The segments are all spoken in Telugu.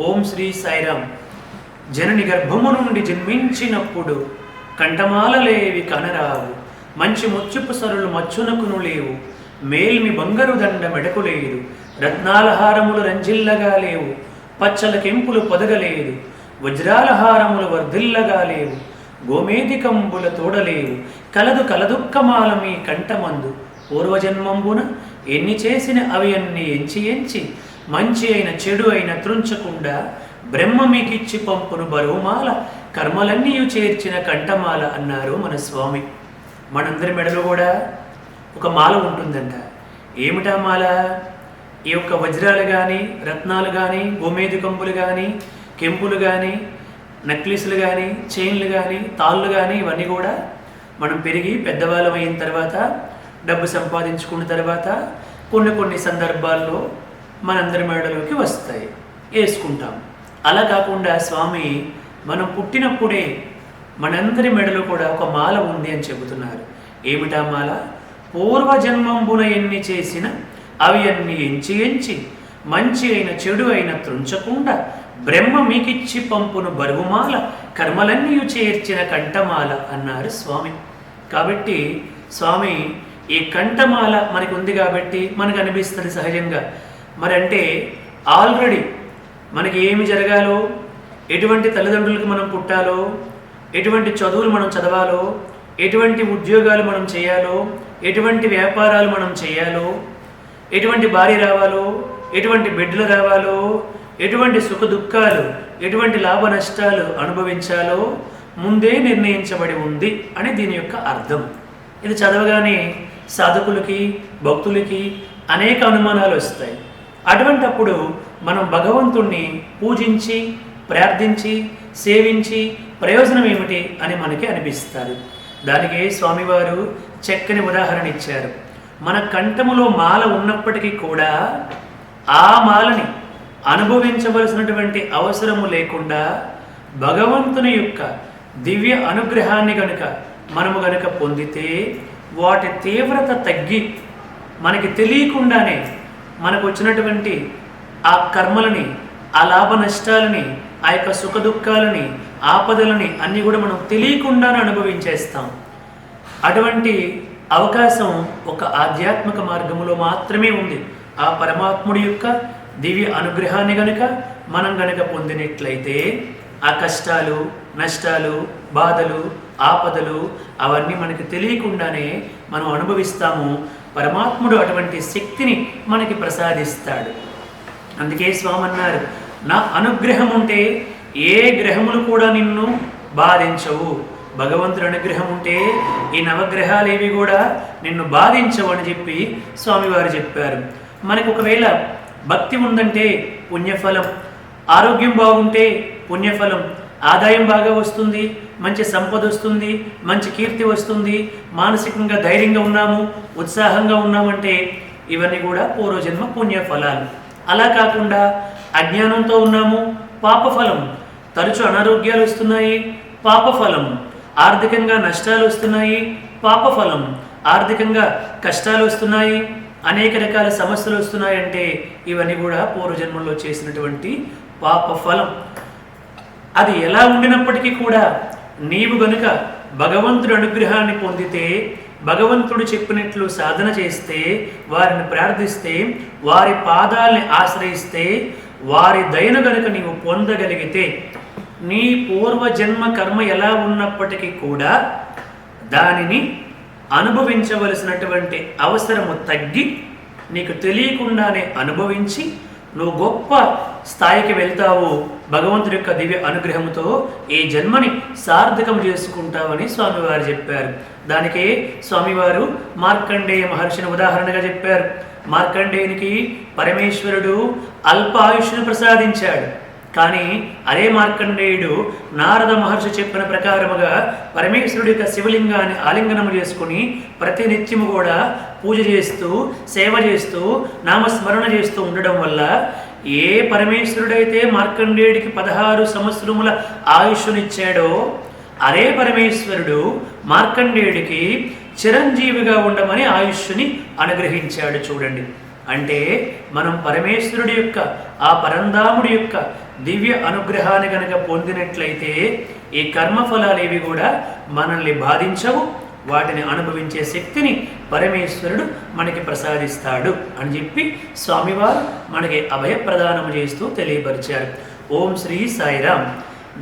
ఓం శ్రీ సాయిరామ్ జనని గర్భము నుండి జన్మించినప్పుడు కంఠమాలలేవి కనరావు. మంచి ముచ్చుపు సరులు మచ్చునకును లేవు మేల్మి బంగారు దండ మెడకు లేదు. రత్నాల హారములు రంజిల్లగా లేవు. పచ్చల కెంపులు పొదగలేదు. వజ్రాల హారములు వర్ధిల్లగా లేవు. గోమేధికంబుల తోడలేవు కలదు కలదుక్కమాల మీ కంఠమందు. పూర్వజన్మంబున ఎన్ని చేసిన అవి అన్ని ఎంచి ఎంచి మంచి అయిన చెడు అయిన త్రుంచకుండా బ్రహ్మ మీకిచ్చి పంపును బరువుమాల కర్మలన్నీ చేర్చిన కంఠమాల అన్నారు మన స్వామి. మనందరి మెడలో కూడా ఒక మాల ఉంటుందంట. ఏమిటా మాల? ఈ యొక్క వజ్రాలు కానీ రత్నాలు కానీ గోమేది కంపులు కానీ కెంపులు కానీ నెక్లెస్లు కానీ చైన్లు కానీ తాళ్ళు కానీ ఇవన్నీ కూడా మనం పెరిగి పెద్దవాళ్ళం అయిన తర్వాత డబ్బు సంపాదించుకున్న తర్వాత కొన్ని కొన్ని సందర్భాల్లో మనందరి మెడలోకి వస్తాయి. వేసుకుంటాం అలా కాకుండా స్వామి మనం పుట్టినప్పుడే మనందరి మెడలో కూడా ఒక మాల ఉంది అని చెబుతున్నారు. ఏమిటా మాల? పూర్వజన్మంబున ఎన్ని చేసిన అవి అన్ని ఎంచి ఎంచి మంచి అయిన చెడు అయిన త్రుంచకుండా బ్రహ్మ మీకిచ్చి పంపును బరువుమాల కర్మలన్నీ చేర్చిన కంఠమాల అన్నారు స్వామి. కాబట్టి స్వామి ఈ కంఠమాల మనకు ఉంది కాబట్టి మనకు అనిపిస్తుంది సహజంగా. మరి అంటే ఆల్రెడీ మనకి ఏమి జరగాలో ఎటువంటి తల్లిదండ్రులకు మనం పుట్టాలో ఎటువంటి చదువులు మనం చదవాలో ఎటువంటి ఉద్యోగాలు మనం చేయాలో ఎటువంటి వ్యాపారాలు మనం చేయాలో ఎటువంటి భార్య రావాలో ఎటువంటి బిడ్డలు రావాలో ఎటువంటి సుఖ దుఃఖాలు ఎటువంటి లాభ నష్టాలు అనుభవించాలో ముందే నిర్ణయించబడి ఉంది అని దీని యొక్క అర్థం. ఇది చదవగానే సాధకులకి భక్తులకి అనేక అనుమానాలు వస్తాయి. అటువంటప్పుడు మనం భగవంతుణ్ణి పూజించి ప్రార్థించి సేవించి ప్రయోజనం ఏమిటి అని మనకి అనిపిస్తారు దానికి స్వామివారు చక్కని ఉదాహరణ ఇచ్చారు. మన కంఠములో మాల ఉన్నప్పటికీ కూడా ఆ మాలని అనుభవించవలసినటువంటి అవసరము లేకుండా భగవంతుని యొక్క దివ్య అనుగ్రహాన్ని గనుక మనము గనుక పొందితే వాటి తీవ్రత తగ్గి మనకి తెలియకుండానే మనకు వచ్చినటువంటి ఆ కర్మలని ఆ లాభ నష్టాలని ఆ యొక్క సుఖ దుఃఖాలని ఆపదలని అన్నీ కూడా మనం తెలియకుండానే అనుభవించేస్తాం. అటువంటి అవకాశం ఒక ఆధ్యాత్మిక మార్గంలో మాత్రమే ఉంది. ఆ పరమాత్ముడి యొక్క దివ్య అనుగ్రహాన్ని గనుక మనం గనుక పొందినట్లయితే ఆ కష్టాలు నష్టాలు బాధలు ఆపదలు అవన్నీ మనకి తెలియకుండానే మనం అనుభవిస్తాము. పరమాత్ముడు అటువంటి శక్తిని మనకి ప్రసాదిస్తాడు. అందుకే స్వామి అన్నారు నా అనుగ్రహం ఉంటే ఏ గ్రహములు కూడా నిన్ను బాధించవు. భగవంతుడి అనుగ్రహం ఉంటే ఈ నవగ్రహాలు ఏవి కూడా నిన్ను బాధించవు అని చెప్పి స్వామివారు చెప్పారు. మనకు ఒకవేళ భక్తి ఉందంటే పుణ్యఫలం ఆరోగ్యం బాగుంటే పుణ్యఫలం ఆదాయం బాగా వస్తుంది మంచి సంపద వస్తుంది మంచి కీర్తి వస్తుంది మానసికంగా ధైర్యంగా ఉన్నాము ఉత్సాహంగా ఉన్నామంటే ఇవన్నీ కూడా పూర్వజన్మ పుణ్యఫలాలు. అలా కాకుండా అజ్ఞానంతో ఉన్నాము పాపఫలం తరచు అనారోగ్యాలు వస్తున్నాయి పాపఫలం ఆర్థికంగా నష్టాలు వస్తున్నాయి పాపఫలం ఆర్థికంగా కష్టాలు వస్తున్నాయి అనేక రకాల సమస్యలు వస్తున్నాయంటే ఇవన్నీ కూడా పూర్వజన్మల్లో చేసినటువంటి పాపఫలం. అది ఎలా ఉండినప్పటికీ కూడా నీవు గనుక భగవంతుడి అనుగ్రహాన్ని పొందితే భగవంతుడు చెప్పినట్లు సాధన చేస్తే వారిని ప్రార్థిస్తే వారి పాదాల్ని ఆశ్రయిస్తే వారి దయను గనుక నీవు పొందగలిగితే నీ పూర్వజన్మ కర్మ ఎలా ఉన్నప్పటికీ కూడా దానిని అనుభవించవలసినటువంటి అవసరము తగ్గి నీకు తెలియకుండానే అనుభవించి నువ్వు గొప్ప స్థాయికి వెళ్తావు. భగవంతుడి యొక్క దివ్య అనుగ్రహంతో ఈ జన్మని సార్థకం చేసుకుంటావని స్వామివారు చెప్పారు. దానికే స్వామివారు మార్కండేయ మహర్షిని ఉదాహరణగా చెప్పారు. మార్కండేయునికి పరమేశ్వరుడు అల్ప ఆయుష్ను ప్రసాదించాడు. కానీ అదే మార్కండేయుడు నారద మహర్షి చెప్పిన ప్రకారముగా పరమేశ్వరుడి యొక్క శివలింగాన్ని ఆలింగనము చేసుకుని ప్రతి నిత్యము కూడా పూజ చేస్తూ సేవ చేస్తూ నామస్మరణ చేస్తూ ఉండడం వల్ల ఏ పరమేశ్వరుడైతే మార్కండేయుడికి పదహారు సంవత్సరముల ఆయుష్నిచ్చాడో అదే పరమేశ్వరుడు మార్కండేయుడికి చిరంజీవిగా ఉండమని ఆయుష్ని అనుగ్రహించాడు చూడండి. అంటే మనం పరమేశ్వరుడి యొక్క ఆ పరంధాముడి యొక్క దివ్య అనుగ్రహాన్ని గనక పొందినట్లయితే ఈ కర్మఫలాలు ఏవి కూడా మనల్ని బాధించవు వాటిని అనుభవించే శక్తిని పరమేశ్వరుడు మనకి ప్రసాదిస్తాడు అని చెప్పి స్వామివారు మనకి అభయ ప్రదానం చేస్తూ తెలియపరిచారు. ఓం శ్రీ సాయిరామ్.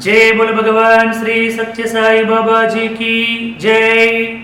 జై బోల్ భగవాన్ శ్రీ సత్య సాయి బాబాజీకి జై.